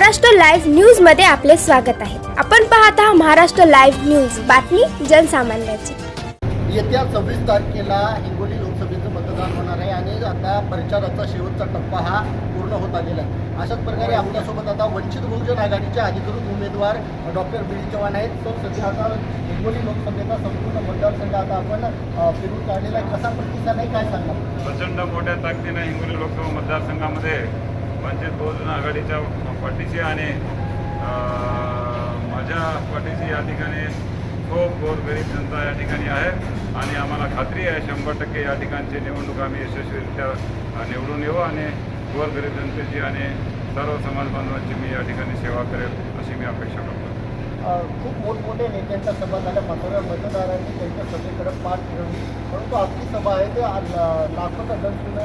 Maharashtra live न्यूजमध्ये आपले स्वागत आहे. आपण पाहत आहात महाराष्ट्र लाईव्ह न्यूज. बातमी जनसामान्याची. येत्या सव्वीस तारखेला हिंगोली लोकसभेचं मतदान होणार आहे आणि आता प्रचाराचा शेवटचा टप्पा हा पूर्ण होत आलेला आहे. अशाच प्रकारे आपल्यासोबत आता वंचित बहुजन आघाडीचे अधिकृत उमेदवार डॉक्टर बी डी चव्हाण आहेत. तर सध्या आता हिंगोली लोकसभेचा संपूर्ण मतदारसंघ आता आपण फिरून काढलेला आहे. कसा प्रतिसाद आहे? काय सांगा प्रचंड मोठ्या ताकदीने हिंगोली लोकसभा मतदारसंघामध्ये म्हणजे वंचित बहुजन आघाडीच्या पाठीशी आणि माझ्या पाठीशी या ठिकाणी खूप गोरगरीब जनता या ठिकाणी आहे. आणि आम्हाला खात्री आहे शंभर टक्के या ठिकाणची निवडणूक आम्ही यशस्वीरित्या निवडून येऊ आणि गोरगरीब जनतेची आणि सर्व समाज बांधवांची मी या ठिकाणी सेवा करेल अशी मी अपेक्षा करतो. खूप मोठमोठे नेत्यांच्या सभा झाल्या मात्र मतदारांनी त्यांच्या सभेकडे पाठ फिरवली. परंतु आपली सभा आहे ते आज, लाखोचा दंड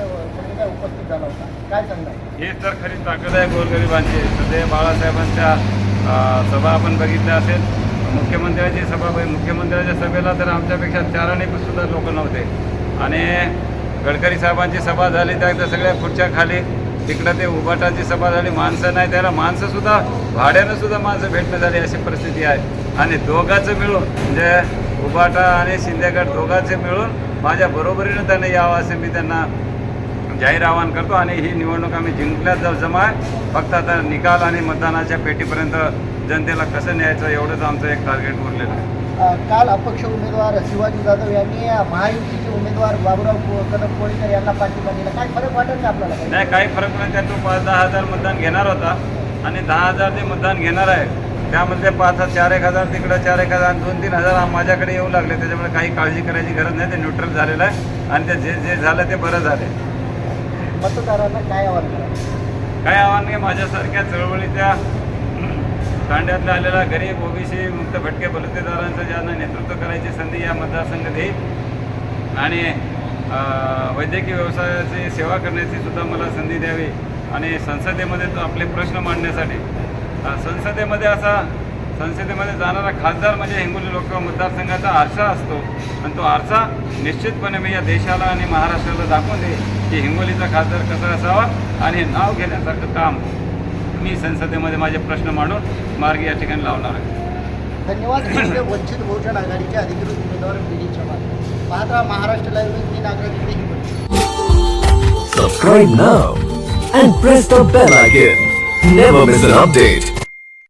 काय उपस्थित झाला होता. काय सांगणार? हे तर खरी ताकद आहे. गोरगरिबांची सध्या बाळासाहेबांच्या सभा आपण बघितल्या असेल. मुख्यमंत्र्यांची सभा बघ- मुख्यमंत्र्यांच्या सभेला तर आमच्यापेक्षा चाराने सुद्धा लोक नव्हते. आणि गडकरी साहेबांची सभा झाली त्या एकदा सगळ्या खुर्च्या खाली. तिकडं ते उभाटाची सभा झाली. माणसं नाही त्याला माणसं सुद्धा भाड्यानं सुद्धा माणसं भेटणं झाली अशी परिस्थिती आहे. आणि दोघांचं मिळून म्हणजे उभाटा आणि शिंदेगड दोघांचे मिळून माझ्या बरोबरीनं त्यांना यावं असं मी त्यांना जाहीर आवाहन करतो. आणि ही निवडणूक आम्ही जिंकल्या जाऊ जमा आहे फक्त आता निकाल आणि मतदानाच्या पेटीपर्यंत जनतेला कसं न्यायचं एवढंच आमचं एक टार्गेट उरलेलं आहे. काल अपक्ष उमेदवार शिवाजी जाधव यांनी महायुतीचे उमेदवार बाबुराव कदम कोळीकर यांना पाठिंबा दिला. काय फरक वाटत का आपल्याला? नाही काही फरक नाही. त्यात तो पाच दहा हजार मतदान घेणार होता आणि दहा हजार जे मतदान घेणार आहे त्यामध्ये पाच चार एक हजार तिकडं चार एक हजार दोन तीन हजार माझ्याकडे येऊ लागले. त्याच्यामुळे काही काळजी करायची गरज नाही. ते न्यूट्रल झालेलं आहे आणि ते जे जे झालं ते बरं झाले मतदारांना काय आवाहन काय आव्हान नाही. माझ्यासारख्या चळवळीच्या तांड्यातला आलेला गरीब ओबीसी मुक्त भटके बलुतेदारांचं ज्यांना नेतृत्व करायची संधी या मतदारसंघात येईल. आणि वैद्यकीय व्यवसायाची सेवा करण्याची सुद्धा मला संधी द्यावी. आणि संसदेमध्ये तो आपले प्रश्न मांडण्यासाठी. संसदेमध्ये असा संसदेमध्ये जाणारा खासदार म्हणजे हिंगोली लोकसभा मतदारसंघाचा आरसा असतो. आणि तो आरसा निश्चितपणे मी या देशाला आणि महाराष्ट्राला दाखवून देईल की हिंगोलीचा खासदार कसा असावा आणि नाव घेण्यासारखं काम मी संसदेमध्ये माझे प्रश्न मांडून मार्ग या ठिकाणी लावणार आहे धन्यवाद म्हणजे वंचित बहुजन आघाडीचे अधिकृत उमेदवार बी डी चव्हाण पाहत राहा महाराष्ट्र लाईव्ह मी नागरिक Subscribe now and press the bell icon. Never miss an update.